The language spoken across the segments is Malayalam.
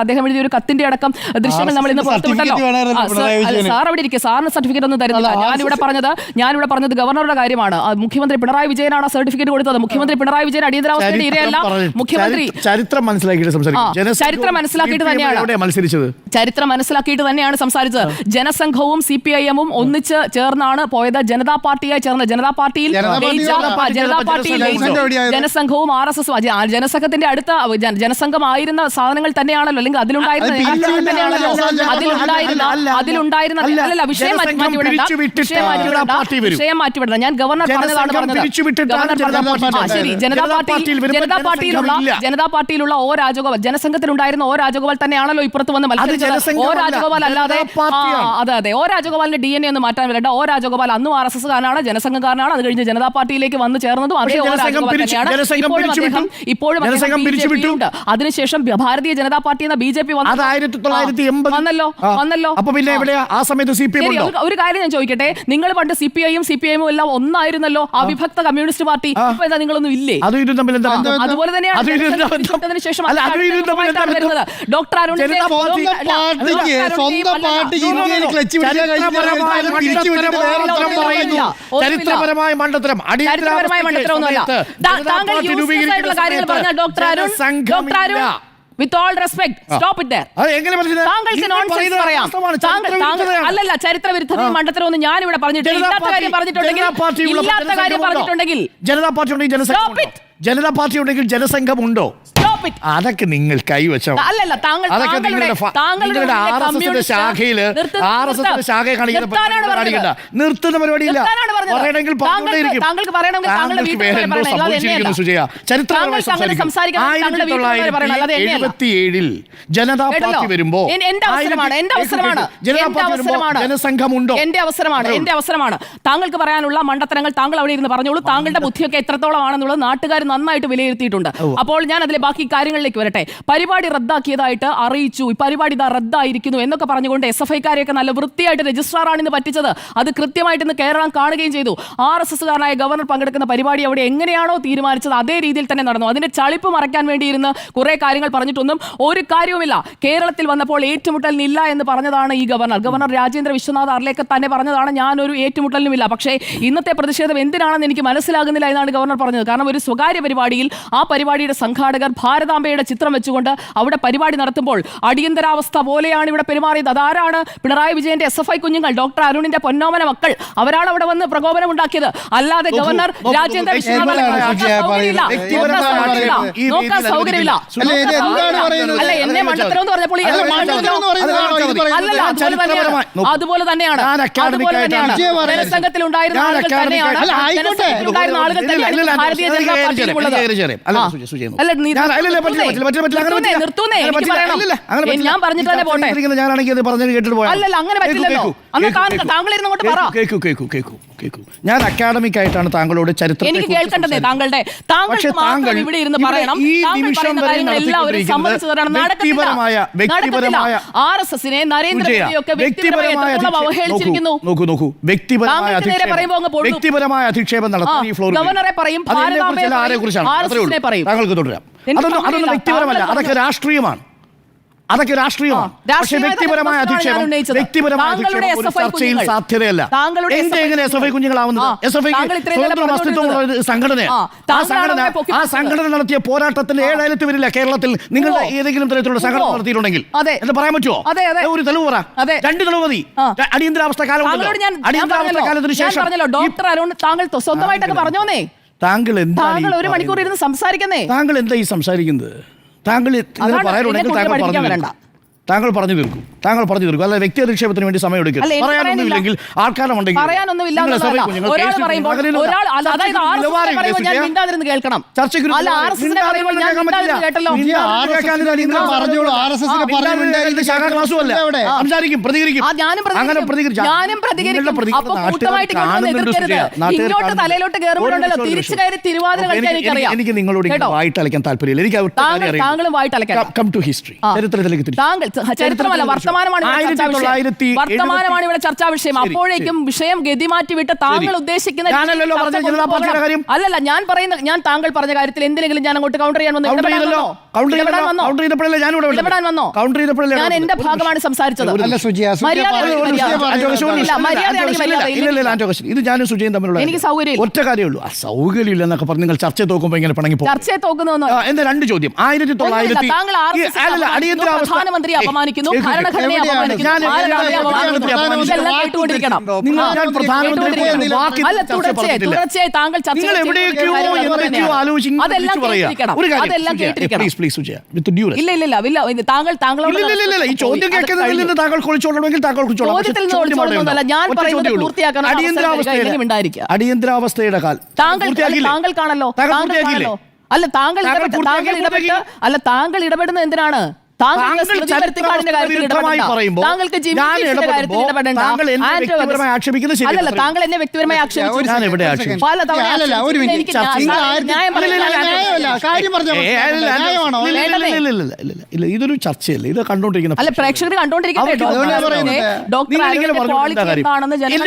അദ്ദേഹം എഴുതിയ ഒരു കത്തിന്റെ അടക്കം ദൃശ്യങ്ങൾ നമ്മൾ ഇന്ന് പുറത്തുവിട്ടല്ലോ സാർ- അവിടെ ഇരിക്കുക സാറിന് സർട്ടിഫിക്കറ്റ് ഒന്നും തരുന്നില്ല. ഞാനിവിടെ പറഞ്ഞത് ഞാനിവിടെ പറഞ്ഞത് ഗവർണറുടെ കാര്യമാണ്. മുഖ്യമന്ത്രി പിണറായി വിജയനാണ് സർട്ടിഫിക്കറ്റ് കൊടുത്തത്. മുഖ്യമന്ത്രി പിണറായി വിജയൻ അടിയന്തരാവസ്ഥയുടെ ഇരയല്ല. മുഖ്യമന്ത്രി ചരിത്രം മനസ്സിലാക്കിയിട്ട് ചരിത്രം മനസ്സിലാക്കിയിട്ട് തന്നെയാണ്. മത്സരിച്ചത്? ചരിത്രം മനസ്സിലാക്കിയിട്ട് തന്നെയാണ് സംസാരിച്ചത്. ജനസംഘവും സി പി ഐ എമ്മും ഒന്നിച്ച് ചേർന്നാണ് പോയത്. ജനതാ പാർട്ടിയായി ചേർന്ന ജനതാ പാർട്ടിയിൽ ജനതാ പാർട്ടിയിൽ? ജനസംഘവും ആർ എസ് എസും. ജനസംഘത്തിന്റെ അടുത്ത ജന- ജനസംഘമായിരുന്ന സാധനങ്ങൾ തന്നെയാണല്ലോ അല്ലെങ്കിൽ അതിലുണ്ടായിരുന്ന അതിലുണ്ടായിരുന്ന അതിലുണ്ടായിരുന്ന അല്ല. അല്ലല്ല വിഷയം മാറ്റി വിഷയം മാറ്റിവിടണ്ട ഞാൻ ഗവർണർ പറഞ്ഞതാണ് പറഞ്ഞത്. പിരിച്ചുവിട്ടിട്ടാണ് ജനതാ പാർട്ടി ശരി ജനതാ പാർട്ടിയിൽ ജനതാ പാർട്ടിയിലുള്ള ജനതാ പാർട്ടിയിലുള്ള ഓ രാജഗോപാൽ ജനസംഘത്തിലുണ്ടായിരുന്ന ഓ രാജഗോപാൽ തന്നെയാണല്ലോ ഇപ്പുറത്ത് വന്ന് മത്സരിച്ചത്. ഓ രാജഗോപാൽ അല്ലാതെ അതെ അതെ. ഓ രാജഗോപാലിന്റെ ഡി എൻ എ ഒന്ന് മാറ്റാൻ വരണ്ട. ഓ രാജഗോപാൽ അന്നും ആർ എസ് എസ് കാരനാണ് ജനസംഘക്കാരനാണ് അത് കഴിഞ്ഞ് ജനതാ പാർട്ടിയിലേക്ക് വന്ന് ചേർന്നതും അതേ ഓ രാജഗോപാൽ തന്നെയാണ്. ഇപ്പോഴും അദ്ദേഹം. ഇപ്പോഴും. അതിനുശേഷം ഭാരതീയ ജനതാ പാർട്ടി എന്ന ബി ജെ പി ആയിരത്തി തൊള്ളായിരത്തി എൺപത് വന്നല്ലോ വന്നല്ലോ. അപ്പൊ പിന്നെ. എവിടെയാ? ആ സമയത്ത് സി പി എം ഒരു- കാര്യം ഞാൻ ചോദിക്കട്ടെ? നിങ്ങൾ പണ്ട് സി പി ഐയും സി പി എമ്മും എല്ലാം ഒന്നായിരുന്നല്ലോ അവിഭക്ത കമ്മ്യൂണിസ്റ്റ് പാർട്ടി. ഇപ്പൊ എന്താ നിങ്ങളൊന്നും ഇല്ലേ? അതുപോലെ തന്നെയാണ്. ശേഷം. ഡോക്ടർ അരുൺ ചരിത്രപരമായ താങ്കൾ കാര്യങ്ങൾ പറഞ്ഞ doctor Arun doctor Arun with all respect stop it? താങ്കൾക്ക് നോൺസെൻസ് പറയാം. അല്ലല്ല ചരിത്ര വിരുദ്ധതയും മണ്ടത്തരമൊന്നും ഞാൻ ഇവിടെ പറഞ്ഞിട്ടില്ല. ജനതാ ഇല്ലാത്ത കാര്യം പാർട്ടി- പറഞ്ഞിട്ടുണ്ടെങ്കിൽ ജനതാ ഇല്ലാത്ത കാര്യം പറഞ്ഞിട്ടുണ്ടെങ്കിൽ ജനതാ പാർട്ടി ഉണ്ടെങ്കിൽ ജനസംഘം ഉണ്ടോ? ജനതാ പാർട്ടി ഉണ്ടെങ്കിൽ സ്റ്റോപ്പ് ഇറ്റ് അതൊക്കെ നിങ്ങൾ കൈവച്ചോ അല്ലല്ല താങ്കൾ അതൊക്കെ നിങ്ങളുടെ നിങ്ങളുടെ ആർ എസ് എസിന്റെ ശാഖയിൽ ആർ എസ് എസിന്റെ ശാഖയെ കാണിക്കുന്ന പരിപാടി. കാണിക്കണ്ട നിർത്തുന്ന പരിപാടിയില്ല. ജനതാ പാർട്ടി വരുമ്പോ എന്റെ അവസരമാണ് എന്റെ അവസരമാണ് അവസരമാണ് ജനസംഘമുണ്ടോ? എന്റെ അവസരമാണ് എന്റെ അവസരമാണ്. താങ്കൾക്ക് പറയാനുള്ള മണ്ടത്തരങ്ങൾ താങ്കൾ അവിടെ ഇരുന്ന് പറഞ്ഞോളൂ. താങ്കളുടെ ബുദ്ധിയൊക്കെ എത്രത്തോളമാണെന്നുള്ളത് നാട്ടുകാർ നന്നായിട്ട് വിലയിരുത്തിയിട്ടുണ്ട്. അപ്പോൾ ഞാൻ അതിലെ ബാക്കി കാര്യങ്ങളിലേക്ക് വരട്ടെ. പരിപാടി റദ്ദാക്കിയതായിട്ട് അറിയിച്ചു. ഈ പരിപാടി ഇതാ റദ്ദായിരിക്കുന്നു എന്നൊക്കെ പറഞ്ഞുകൊണ്ട് എസ് എഫ് ഐക്കാരെയൊക്കെ നല്ല വൃത്തിയായിട്ട് രജിസ്ട്രാറാണ് ഇന്ന് പറ്റിച്ചത്. അത് കൃത്യമായിട്ട് ഇന്ന് കേരളം കാണുകയും ചെയ്തു. ആർ എസ് എസ്സുകാരനായ ഗവർണർ പങ്കെടുക്കുന്ന പരിപാടി അവിടെ എങ്ങനെയാണോ തീരുമാനിച്ചത് അതേ രീതിയിൽ തന്നെ നടന്നു. അതിന്റെ ചളിപ്പ് മറയ്ക്കാൻ വേണ്ടിയിരുന്ന് കുറെ കാര്യങ്ങൾ പറഞ്ഞിട്ടൊന്നും ഒരു കാര്യവുമില്ല. കേരളത്തിൽ വന്നപ്പോൾ ഏറ്റുമുട്ടലിനില്ല എന്ന് പറഞ്ഞതാണ് ഈ ഗവർണർ. ഗവർണർ രാജേന്ദ്ര വിശ്വനാഥ് അർലേക്ക് തന്നെ പറഞ്ഞതാണ് ഞാൻ ഒരു ഏറ്റുമുട്ടലിനുമില്ല. പക്ഷേ ഇന്നത്തെ പ്രതിഷേധം എന്തിനാണെന്ന് എനിക്ക് മനസ്സിലാകുന്നില്ല എന്നാണ് ഗവർണർ പറഞ്ഞത്. കാരണം ഒരു സ്വകാര്യ പരിപാടിയിൽ ആ പരിപാടിയുടെ സംഘാടകർ ഭാരതാംബയുടെ ചിത്രം വെച്ചുകൊണ്ട് അവിടെ പരിപാടി നടത്തുമ്പോൾ അടിയന്തരാവസ്ഥ പോലെയാണ് ഇവിടെ പെരുമാറിയത്. അതാരാണ് പിണറായി വിജയന്റെ എസ് എഫ് ഐ കുഞ്ഞുങ്ങൾ? ഡോക്ടർ അരുണിന്റെ പൊന്നോമന മക്കൾ. അവരാണ് അവിടെ വന്ന് പ്രകോപനം ഉണ്ടാക്കിയത്. അല്ലാതെ ഗവർണർ രാജേന്ദ്ര നോക്കാൻ സൗകര്യമില്ല. അല്ല, എന്നെ മണ്ടത്തരം എന്ന് പറഞ്ഞപ്പോൾ? അല്ലല്ല അതുപോലെ തന്നെയാണ്. അതുപോലെ തന്നെയാണ്. ജനസംഘത്തിൽ ഉണ്ടായിരുന്ന ആളുകൾ തന്നെയാണ് ആയിക്കോട്ടെ. ആളുകൾ തന്നെയാണ് ഭാരതീയ ജനതാ പാർട്ടിയിലുള്ളത് ഞാൻ- നിർത്തൂന്നേ, പറഞ്ഞിട്ട് തന്നെ പോട്ടെ. അല്ലല്ല, അങ്ങനെ പറ്റില്ലല്ലോ. അന്ന് താങ്കൾ- ഇരുന്നോട്ട് പറ. കേൾക്കൂ കേൾക്കൂ കേൾക്കൂ കേൾക്കൂ. ഞാൻ അക്കാഡമിക് ആയിട്ടാണ് താങ്കളോട് എനിക്ക്. താങ്കളുടെ താങ്കൾ ഇവിടെ ഇരുന്ന് ഇവിടെ പറയണം. ഈ നിമിഷം വരെ വ്യക്തിപരമായ വ്യക്തിപരമായ ആർ എസ് എസിനെ നരേന്ദ്രമോദിയൊക്കെ വ്യക്തിപരമായ അവഹേളിച്ചിരിക്കുന്നു? നോക്കൂ, നോക്കൂ വ്യക്തിപരമായ വ്യക്തിപരമായ അധിക്ഷേപം നടത്തുന്ന ആ, ഈ ഫ്ലോറിൽ ഗവർണറെ പറയും. താങ്കൾക്ക് തുടരാം അതൊന്നും. വ്യക്തിപരമല്ല. അതൊക്കെ രാഷ്ട്രീയമാണ്. അതൊക്കെ രാഷ്ട്രീയമാണ്. വ്യക്തിപരമായ അധിക്ഷേപം. വ്യക്തിപരമായ അധിക്ഷേപം ഒരു ചർച്ചയിൽ സാധ്യതയല്ല. എന്റെ എങ്ങനെ എസ് എഫ് ഐ കുഞ്ഞുങ്ങളാവുന്നത്? ആ, എസ് എഫ് സ്വതന്ത്ര അസ്തിത്വമുള്ള ഒരു സംഘടന ആ. സംഘടന നടത്തിയ പോരാട്ടത്തിൽ ഏഴായിരത്തി വരില്ല കേരളത്തിൽ നിങ്ങളുടെ ഏതെങ്കിലും തരത്തിലുള്ള സംഘടന. നടത്തിയിട്ടുണ്ടെങ്കിൽ എന്ന് പറയാൻ പറ്റുമോ ഒരു തെളിവ് പറ. രണ്ട് തെളിവ് മതി. അടിയന്തരാവസ്ഥ കാലം അടിയന്തരാവസ്ഥ കാലത്തിന് ശേഷം ഡോക്ടർ അരുൺ താങ്കൾ എന്താ സ്വന്തമായിട്ടൊക്കെ പറഞ്ഞോന്നേ. താങ്കൾ എന്താ ഒരു മണിക്കൂർ? ഇരുന്ന് സംസാരിക്കുന്നേ. താങ്കൾ എന്താ ഈ സംസാരിക്കുന്നത്? താങ്കൾ പറയാനുണ്ടെങ്കിൽ താങ്കൾ പറഞ്ഞു താങ്കൾ പറഞ്ഞു തീർക്കും താങ്കൾ പറഞ്ഞു തീർക്കും. അല്ല വ്യക്തി അധിക്ഷേപത്തിന് വേണ്ടി സമയം എടുക്കും പറയാനൊന്നുമില്ലെങ്കിൽ ആൾക്കാരുണ്ടെങ്കിൽ പ്രതികരിക്കും. അങ്ങനെ പ്രതികരിക്കും. എനിക്ക് നിങ്ങളോട് വായിട്ടലക്കാൻ താല്പര്യമില്ല. എനിക്ക് കം ടു ഹിസ്റ്ററി. ചരിത്രത്തിലേക്ക് താങ്കൾ ചരിത്രമല്ല വർത്തമാനം വർത്തമാനമാണ് ആയിരത്തി ചർച്ചാ. തൊള്ളായിരത്തി വർത്തമാനമാണ് ഇവിടെ ചർച്ചാ വിഷയം അപ്പോഴേക്കും വിഷയം ഗതിമാറ്റി വിട്ട് താങ്കൾ ഉദ്ദേശിക്കുന്ന ചർച്ച. അല്ലല്ല ഞാൻ പറയുന്ന ഞാൻ താങ്കൾ പറഞ്ഞ കാര്യത്തിൽ എന്തിനെങ്കിലും ഞാൻ അങ്ങോട്ട് കൗണ്ടർ ചെയ്യാൻ വന്നു? ഞാൻ ഇവിടെ വന്നോ? കൗണ്ടർ ചെയ്തപ്പോഴല്ലേ ഞാൻ ഇവിടെ എന്റെ ഭാഗമാണ് സംസാരിച്ചത്. ഇത് ഞാനും സുജയും തമ്മിലുള്ള എനിക്ക് സൗകര്യം. ഒറ്റ കാര്യമുള്ളൂ. ആ സൗകര്യമില്ല എന്നൊക്കെ പറഞ്ഞ് നിങ്ങൾ ചർച്ച തോക്കുമ്പോ ഇങ്ങനെ പണങ്ങി പോകും. ചർച്ചയെ തോക്കുന്നു എന്താ രണ്ട് ചോദ്യം. ആയിരത്തി തൊള്ളായിരത്തി അടിയന്തരാവസ്ഥ പ്രധാനമന്ത്രിയെ അപമാനിക്കുന്നു കേൾക്ക്, താങ്കൾ. ഇല്ല ഇല്ല ഇല്ല താങ്കൾ താങ്കളോട് ചോദ്യം കേൾക്കുന്നതിൽ താങ്കൾ താങ്കൾ. ഞാൻ പറയുന്നത് അടിയന്തരാവസ്ഥയുടെ താങ്കൾ? താങ്കൾക്കാണല്ലോ താങ്കൾ അല്ല താങ്കൾ താങ്കൾ ഇടപെട്ട് താങ്കൾ പൂർത്തിയാക്കി, ഇടപെട്ട് അല്ല താങ്കൾ ഇടപെടുന്നത് എന്തിനാണ്? താങ്കൾ എന്നെ വ്യക്തിപരമായി ഇതൊരു ചർച്ചയല്ല? ഇത് കണ്ടോണ്ടിരിക്കുന്ന അല്ല പ്രേക്ഷകർ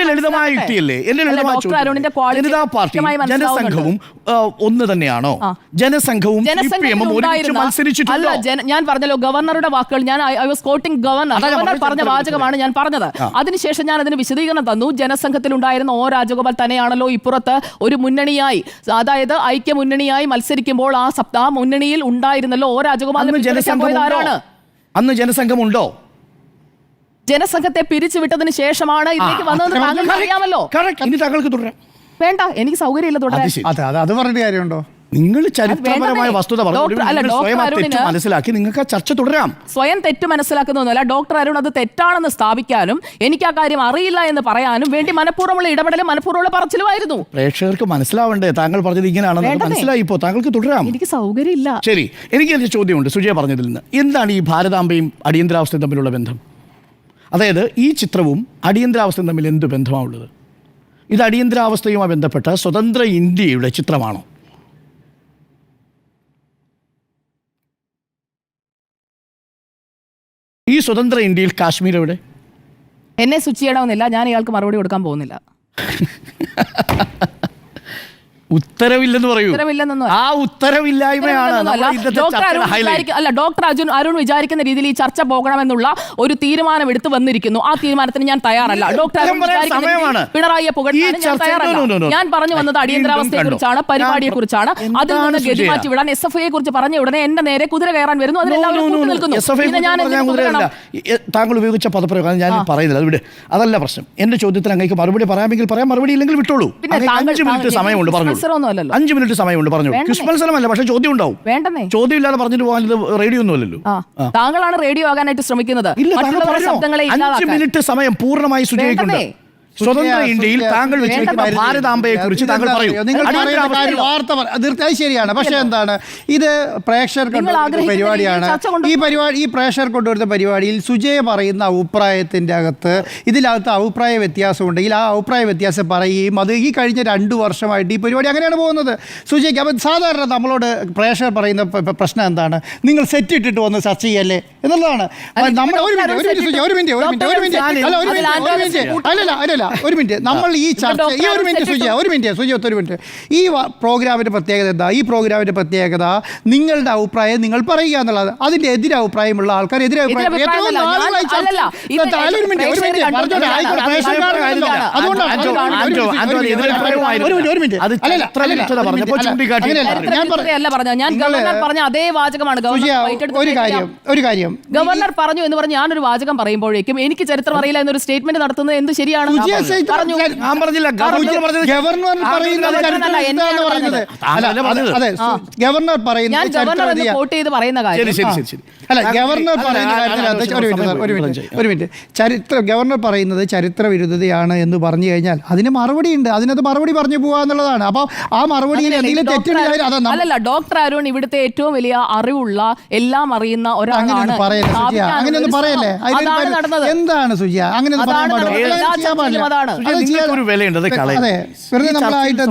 ലളിതമായ യുക്തിയല്ലേ? എന്റെ ലളിതമായ. ജനസംഘവും ഒന്ന് തന്നെയാണോ? ജനസംഘവും ഞാൻ പറഞ്ഞല്ലോ ഗവർണറുടെ വാക്കുകൾ ഞാൻ I was quoting governor governor പറഞ്ഞ വാചകമാണ് ഞാൻ പറഞ്ഞത്. അതിനുശേഷം ഞാൻ അതിന് വിശദീകരണം തന്നു. ജനസംഘത്തിൽ ഉണ്ടായിരുന്ന ഓ രാജഗോപാൽ തന്നെയാണല്ലോ ഇപ്പുറത്ത് ഒരു മുന്നണിയായി. അതായത് ഐക്യ മുന്നണിയായി മത്സരിക്കുമ്പോൾ ആ സപ്താ മുന്നണിയിൽ ഉണ്ടായിരുന്നല്ലോ ഓ രാജഗോപാൽ അന്ന് ജനസംഘമുണ്ടോ? ആരാണ്? അന്ന് ജനസംഘമുണ്ടോ? ജനസംഘത്തെ പിരിച്ചുവിട്ടതിന് ശേഷമാണ് ഇതിലേക്ക് വന്നതെന്ന് താങ്കൾക്ക് അറിയാമല്ലോ. ഇനി താങ്കൾക്ക് തുടരാം. വേണ്ട എനിക്ക് സൗകര്യമില്ല തുടരാൻ. അത് പറഞ്ഞിട്ട് കാര്യമുണ്ടോ? നിങ്ങൾ ചരിത്രപരമായ വസ്തുത പറഞ്ഞു. മനസ്സിലാക്കി നിങ്ങൾക്ക് ചർച്ച തുടരാം. സ്വയം തെറ്റ് മനസ്സിലാക്കുന്നതല്ല ഡോക്ടർ അരുൺ അത് തെറ്റാണെന്ന് സ്ഥാപിക്കാനും എനിക്ക് ആ കാര്യം അറിയില്ല എന്ന് പറയാനും വേണ്ടി മനഃപൂർവമുള്ള ഇടപെടലും മനഃപൂർവമുള്ള പറച്ചിലുമായിരുന്നു. പ്രേക്ഷകർക്ക് മനസ്സിലാവണ്ടേ? താങ്കൾ പറഞ്ഞത് ഇങ്ങനെയാണെന്ന് മനസ്സിലായി ഇപ്പോൾ താങ്കൾക്ക് തുടരാം. എനിക്ക് സൗകര്യമില്ല. ശരി എനിക്ക് എന്റെ ചോദ്യമുണ്ട്. സുജയ പറഞ്ഞതിൽ നിന്ന്. എന്താണ് ഈ ഭാരതാംബയും അടിയന്തരാവസ്ഥയും തമ്മിലുള്ള ബന്ധം? അതായത് ഈ ചിത്രവും അടിയന്തരാവസ്ഥയും തമ്മിൽ എന്ത് ബന്ധമാണുള്ളത് ഇത് അടിയന്തരാവസ്ഥയുമായി ബന്ധപ്പെട്ട സ്വതന്ത്ര ഇന്ത്യയുടെ ചിത്രമാണോ? ഈ സ്വതന്ത്ര ഇന്ത്യയിൽ കാശ്മീർ എവിടെ? എന്നെ സ്വിച്ച് ചെയ്യണമെന്നില്ല ഞാൻ ഇയാൾക്ക് മറുപടി കൊടുക്കാൻ പോകുന്നില്ല. ഉത്തരവില്ലെന്ന് പറയൂ. ഉത്തരവില്ലെന്നൊന്നും ആ ഉത്തരവില്ലായ്മയാണ് നമ്മുടെ ഇന്നത്തെ ഡോക്ടർ അരുൺ വിചാരിക്ക- അല്ല ഡോക്ടർ അർജുൻ അരുൺ വിചാരിക്കുന്ന രീതിയിൽ ഈ ചർച്ച പോകണമെന്നുള്ള ഒരു തീരുമാനം എടുത്തു വന്നിരിക്കുന്നു. ആ തീരുമാനത്തിന് ഞാൻ തയ്യാറല്ല. ഡോക്ടർ അരുൺ ഉത്തരം പറയാൻ വിചാരിക്കുന്ന സമയമാണ്. രീതിയിൽ പിണറായിയെ പുകഴ്ത്താൻ ഞാൻ ചർച്ച- തയ്യാറല്ല. No, no, no, no. ഞാൻ പറഞ്ഞു വന്നത് അടിയന്തരാവസ്ഥയെ കുറിച്ചാണ് കണ്ടോ. പരിപാടിയെ കുറിച്ചാണ് അതിൽ നിന്ന് ഗതി സുജയ? മാറ്റി വിടാൻ എസ് എഫ് ഐയെ കുറിച്ച് പറഞ്ഞ ഉടനെ എന്റെ നേരെ കുതിര കയറാൻ വരുന്നു. നിൽക്കുന്നു. പിന്നെ ഞാൻ കുറിച്ച് എന്തിനു പറഞ്ഞാൽ കുതിരണം? ഈ- താങ്കൾ ഉപയോഗിച്ച പദപ്രയോഗം ഞാൻ പറയുന്നില്ല. അത് വിട്. അതല്ല പ്രശ്നം. എന്റെ ചോദ്യത്തിന് അങ്ങേക്ക് മറുപടി പറയാമെങ്കിൽ പറയാം മറുപടി ഇല്ലെങ്കിൽ വിട്ടോളൂ. പിന്നെ അങ്ങേക്ക് താങ്കൾ- അഞ്ച് മിനിറ്റ് താങ്കൾ- സമയമുണ്ട് പറഞ്ഞു മത്സരമൊന്നും അല്ലല്ലോ. അഞ്ച് മിനിറ്റ് സമയമുണ്ട് പറഞ്ഞു? ക്വിസ് മത്സരമല്ല പക്ഷേ ചോദ്യം ഉണ്ടാവും വേണ്ടെന്നേ ചോദ്യം ഇല്ലാതെ പറഞ്ഞിട്ട് പോകാൻ ഇത് റേഡിയോ ഒന്നും അല്ലല്ലോ. താങ്കളാണ് റേഡിയോ ആകാനായിട്ട് ശ്രമിക്കുന്നത്. മറ്റുള്ളവരുടെ ശബ്ദങ്ങളെ അഞ്ച് മിനിറ്റ് സമയം പൂർണമായി സുജയിക്കുന്നുണ്ട്. സ്വതന്ത്ര ഇന്ത്യയിൽ താങ്കൾ വെച്ചിരിക്കുന്ന ഭാരതാംബയെ കുറിച്ച് താങ്കൾ പറയൂ. തീർച്ചയായും ശരിയാണ്. പക്ഷേ എന്താണ്? ഇത് പ്രേക്ഷകർ കൊണ്ടുവരുന്ന പരിപാടിയാണ്. ഈ പരിപാടി ഈ പ്രേക്ഷകർ കൊണ്ടുവരുന്ന പരിപാടിയിൽ സുജയ പറയുന്ന അഭിപ്രായത്തിന്റെ അകത്ത് ഇതിനകത്ത് അഭിപ്രായ വ്യത്യാസം ഉണ്ടെങ്കിൽ ആ അഭിപ്രായ വ്യത്യാസം പറയുകയും അത് ഈ കഴിഞ്ഞ രണ്ട് വർഷമായിട്ട് ഈ പരിപാടി അങ്ങനെയാണ് പോകുന്നത്. സുജയ്ക്ക് അപ്പം സാധാരണ നമ്മളോട് പ്രേക്ഷകർ പറയുന്ന പ്രശ്നം എന്താണ്? നിങ്ങൾ സെറ്റ് ഇട്ടിട്ട് വന്ന് ചർച്ച ചെയ്യല്ലേ എന്നുള്ളതാണ്. ഒരു മിനിറ്റ് ഒരു മിനിറ്റ് ഒരു മിനിറ്റ് ഒരു മിനിറ്റ്. ഒരു അല്ല മിനിറ്റ് അല്ലല്ല അല്ലല്ല ഒരു മിനിറ്റ്. നമ്മൾ ഈ ചർച്ച ഈ ഒരു മിനിറ്റ് സുജിയ ഒരു മിനിറ്റ് സുജിയത്ത് ഒരു മിനിറ്റ്. ഈ പ്രോഗ്രാമിന്റെ പ്രോഗ്രാമിന്റെ പ്രത്യേകത എന്താ ഈ പ്രോഗ്രാമിന്റെ പ്രത്യേകത നിങ്ങളുടെ അഭിപ്രായം നിങ്ങൾ പറയുക എന്നുള്ളത്. അതിന്റെ എതിരഭിപ്രായമുള്ള ആൾക്കാർ എതിരഭിപ്രായം അതുകൊണ്ടാണ് പറഞ്ഞ അതേ വാചകമാണ് ഗവർണർ ഫൈറ്റ് എടുത്ത് ഒരു കാര്യം ഒരു കാര്യം. ഗവർണർ പറഞ്ഞു എന്ന് പറഞ്ഞ് ഞാനൊരു വാചകം പറയുമ്പോഴേക്കും എനിക്ക് ചരിത്രം അറിയില്ല എന്നൊരു സ്റ്റേറ്റ്മെന്റ് നടത്തുന്നത് എന്ത് ശരിയാണ്? സുജയ പറഞ്ഞു. ഞാൻ പറഞ്ഞില്ല. ഗവർണർ പറയുന്നത്. കോട്ട് ചെയ്ത് പറയുന്ന കാര്യം. അല്ല ഗവർണർ പറയുന്ന കാര്യത്തിൽ ആ- ഒരു മിനിറ്റ് സാർ, ഒരു മിനിറ്റ് ഒരു മിനിറ്റ്. ചരിത്ര ഗവർണർ പറയുന്നത് ചരിത്ര വിരുദ്ധതയാണ് എന്ന് പറഞ്ഞു കഴിഞ്ഞാൽ അതിന് മറുപടി ഉണ്ട്. അതിനകത്ത് മറുപടി പറഞ്ഞു പോവുക എന്നുള്ളതാണ്. അപ്പോൾ ആ മറുപടിയിൽ എന്തെങ്കിലും നമ്മ- അല്ലല്ല ഡോക്ടർ അരുൺ ഇവിടുത്തെ ഏറ്റവും വലിയ അറിവുള്ള എല്ലാം അറിയുന്ന ഒരാളാണ് അങ്ങനെയൊന്നും പറയല്ലേ? എന്താണ് സുജിയ. അങ്ങനെ ഒരു വിലയുണ്ട്. അത് വെറുതെ നമ്മളായിട്ട്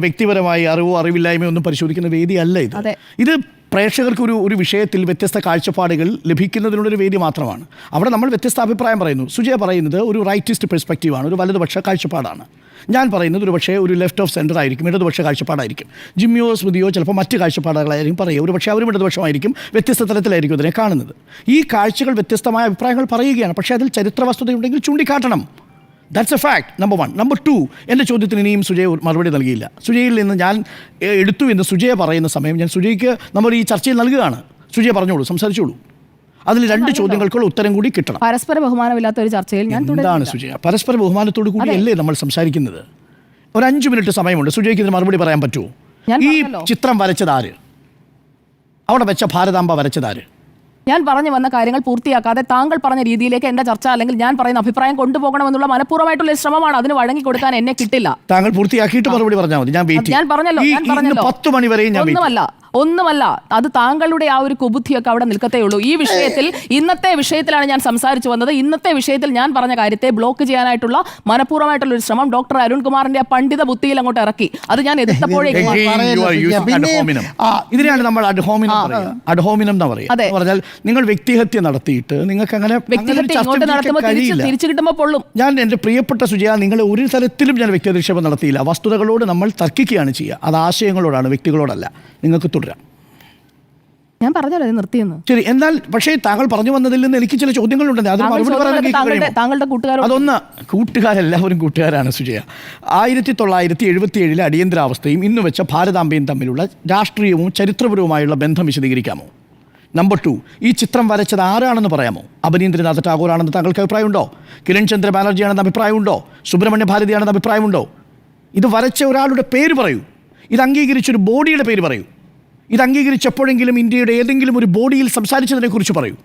വ്യക്തിപരമായി അറിവോ അറിവില്ലായ്മയോ ഒന്നും പരിശോധിക്കുന്ന വേദിയല്ല ഇത്. ഇത് പ്രേക്ഷകർക്ക് ഒരു ഒരു വിഷയത്തിൽ വ്യത്യസ്ത കാഴ്ചപ്പാടുകൾ ലഭിക്കുന്നതിനുള്ളൊരു വേദി മാത്രമാണ്. അവിടെ നമ്മൾ വ്യത്യസ്ത അഭിപ്രായം പറയുന്നു. സുജയ പറയുന്നത് ഒരു റൈറ്റിസ്റ്റ് പെർസ്പെക്റ്റീവാണ് ഒരു വലതുപക്ഷ കാഴ്ചപ്പാടാണ്. ഞാൻ പറയുന്നത് ഒരു പക്ഷേ ഒരു ലെഫ്റ്റ് ഓഫ് സെന്റർ ആയിരിക്കും ഇടതുപക്ഷ കാഴ്ചപ്പാടായിരിക്കും. ജിമ്മിയോ സ്മൃതിയോ ചിലപ്പോൾ മറ്റ് കാഴ്ചപ്പാടുകളായിരിക്കും പറയുക. ഒരു പക്ഷേ അവരും ഇടതുപക്ഷമായിരിക്കും വ്യത്യസ്ത തലത്തിലായിരിക്കും അതിനെ കാണുന്നത്. ഈ കാഴ്ചകൾ വ്യത്യസ്തമായ അഭിപ്രായങ്ങൾ പറയുകയാണ്. പക്ഷേ അതിൽ ചരിത്ര വസ്തുതയുണ്ടെങ്കിൽ ചൂണ്ടിക്കാട്ടണം. That's a fact number one number two എന്റെ ചോദ്യത്തിന് ഇനിയും സുജയ് മറുപടി നൽകിയില്ല. സുജയിൽ നിന്ന് ഞാൻ എടുത്തു എന്ന് സുജയ പറയുന്ന സമയം ഞാൻ സുജയ്ക്ക് നമ്മൾ ഈ ചർച്ചയിൽ നൽകുകയാണ്. സുജയ പറഞ്ഞോളൂ സംസാരിച്ചോളൂ. അതിൽ രണ്ട് ചോദ്യങ്ങൾക്കുള്ള ഉത്തരം കൂടി കിട്ടണം. പരസ്പര ബഹുമാനമില്ലാത്ത ഒരു ചർച്ചയിൽ ഞാൻ എന്താണ്. സുജയ? പരസ്പര ബഹുമാനത്തോടു കൂടി അല്ലേ നമ്മൾ സംസാരിക്കുന്നത്? ഒരു അഞ്ച് മിനിറ്റ് സമയമുണ്ട്. സുജയ്ക്ക് ഇതിന് മറുപടി പറയാൻ പറ്റുമോ? ഈ ചിത്രം ചിത്രം വരച്ചതാര് അവിടെ വെച്ച ഭാരതാംബ വരച്ചതാര് ഞാൻ പറഞ്ഞു വന്ന കാര്യങ്ങൾ പൂർത്തിയാക്കാതെ താങ്കൾ പറഞ്ഞ രീതിയിലേക്ക് എന്റെ ചർച്ച അല്ലെങ്കിൽ ഞാൻ പറയുന്ന അഭിപ്രായം കൊണ്ടുപോകണമെന്നുള്ള മനഃപൂർവമായിട്ടുള്ള ശ്രമമാണ് അതിന് വഴങ്ങി കൊടുക്കാൻ എന്നെ കിട്ടില്ല. താങ്കൾ പൂർത്തിയാക്കിയിട്ട് മറുപടി പറഞ്ഞാൽ മതി. ഞാൻ പറഞ്ഞല്ലോ ഞാൻ പറഞ്ഞല്ലോ. ഒന്നുമല്ല. ഒന്നുമല്ല അത് താങ്കളുടെ ആ ഒരു കുബുദ്ധിയൊക്കെ അവിടെ നിൽക്കത്തേ ഉള്ളൂ. ഈ വിഷയത്തിൽ ഇന്നത്തെ വിഷയത്തിലാണ് ഞാൻ സംസാരിച്ചു വന്നത്. ഇന്നത്തെ വിഷയത്തിൽ ഞാൻ പറഞ്ഞ കാര്യത്തെ ബ്ലോക്ക് ചെയ്യാനായിട്ടുള്ള മനഃപൂർവമായിട്ടുള്ള ഒരു ശ്രമം ഡോക്ടർ അരുൺകുമാറിന്റെ ആ പണ്ഡിത ബുദ്ധിയിൽ അങ്ങോട്ട് ഇറക്കി. അത് ഞാൻ എതിർത്തപ്പോഴേക്കും ഇതിനെയാണ് നമ്മൾ അഡ്ഹോമിനം എന്ന് പറയുക. പറഞ്ഞാൽ നിങ്ങൾ വ്യക്തിഹത്യ നടത്തിയിട്ട് നിങ്ങൾക്ക് അങ്ങനെ തിരിച്ച് കിട്ടുമ്പോൾ പൊള്ളും. ഞാൻ എന്റെ പ്രിയപ്പെട്ട സുജയ നിങ്ങൾ ഒരു തരത്തിലും ഞാൻ വ്യക്തിനിക്ഷേപം നടത്തിയില്ല. വസ്തുതകളോട് നമ്മൾ തർക്കിക്കുകയാണ് ചെയ്യുക. അത് ആശയങ്ങളോടാണ് വ്യക്തികളോടല്ല. നിങ്ങൾക്ക് തുടരാം ഞാൻ പറഞ്ഞല്ലോ നിർത്തിയെന്ന്. ശരി എന്നാൽ പക്ഷേ താങ്കൾ പറഞ്ഞു വന്നതിൽ നിന്ന് എനിക്ക് ചില ചോദ്യങ്ങളുണ്ട്. അതിന് താങ്കൾ മറുപടി പറയാൻ താങ്കളുടെ? അതൊന്ന് കൂട്ടുകാരെല്ലാവരും കൂട്ടുകാരാണ് സുജയ. ആയിരത്തി തൊള്ളായിരത്തി എഴുപത്തി ഏഴിലെ അടിയന്തരാവസ്ഥയും ഇന്ന് വെച്ച ഭാരതാംബയും തമ്മിലുള്ള രാഷ്ട്രീയവും ചരിത്രപരവുമായുള്ള ബന്ധം വിശദീകരിക്കാമോ? നമ്പർ ടു ഈ ചിത്രം വരച്ചത് ആരാണെന്ന് പറയാമോ? അഭിനീന്ദ്രനാഥ് ടാഗോർ ആണെന്ന് താങ്കൾക്ക് അഭിപ്രായമുണ്ടോ? കിരൺ ചന്ദ്ര ബാനർജി ആണെന്ന് അഭിപ്രായമുണ്ടോ? സുബ്രഹ്മണ്യ ഭാരതിയാണെന്ന് അഭിപ്രായമുണ്ടോ? ഇത് വരച്ച ഒരാളുടെ പേര് പറയൂ. ഇത് അംഗീകരിച്ചൊരു ബോഡിയുടെ പേര് പറയൂ. ഇത് അംഗീകരിച്ചപ്പോഴെങ്കിലും ഇന്ത്യയുടെ ഏതെങ്കിലും ഒരു ബോഡിയിൽ സംസാരിച്ചതിനെക്കുറിച്ച് പറയൂ.